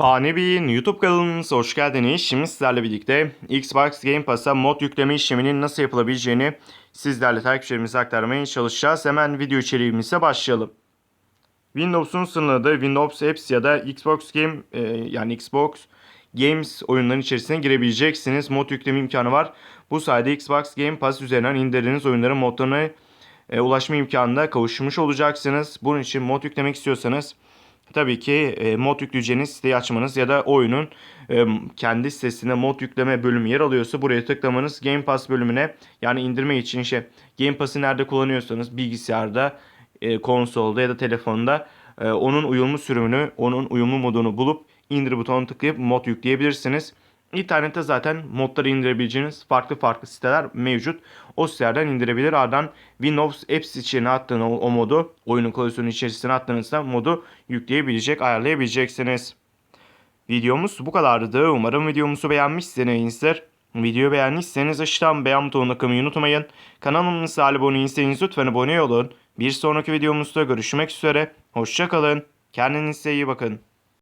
Fani Bey'in YouTube kanalımıza hoş geldiniz. Şimdi sizlerle birlikte Xbox Game Pass'a mod yükleme işleminin nasıl yapılabileceğini sizlerle takipçilerimize aktarmaya çalışacağız. Hemen video içeriğimize başlayalım. Windows'un sınırladığı Windows Apps ya da Xbox Game e, yani Xbox Games oyunların içerisine girebileceksiniz. Mod yükleme imkanı var. Bu sayede Xbox Game Pass üzerinden indirdiğiniz oyunların modlarına e, ulaşma imkanına kavuşmuş olacaksınız. Bunun için mod yüklemek istiyorsanız tabii ki e, mod yükleyeceğiniz siteyi açmanız ya da oyunun e, kendi sitesinde mod yükleme bölümü yer alıyorsa buraya tıklamanız Game Pass bölümüne yani indirme için işte Game Pass'ı nerede kullanıyorsanız bilgisayarda, e, konsolda ya da telefonda onun uyumlu sürümünü, onun uyumlu modunu bulup indir butonuna tıklayıp mod yükleyebilirsiniz. İnternette zaten modları indirebileceğiniz farklı farklı siteler mevcut. O sitelerden indirebilir. Ardından Windows Apps içine attığınız o, o modu, oyunun klasörünün içerisine attığınızda modu yükleyebilecek, ayarlayabileceksiniz. Videomuz bu kadardı. Umarım videomuzu beğenmişsinizdir. Videoyu beğendiyseniz aşağıdan beğen butonuna kılmayı unutmayın. Kanalımıza abone değilseniz lütfen abone olun. Bir sonraki videomuzda görüşmek üzere. Hoşçakalın. Kendinize iyi bakın.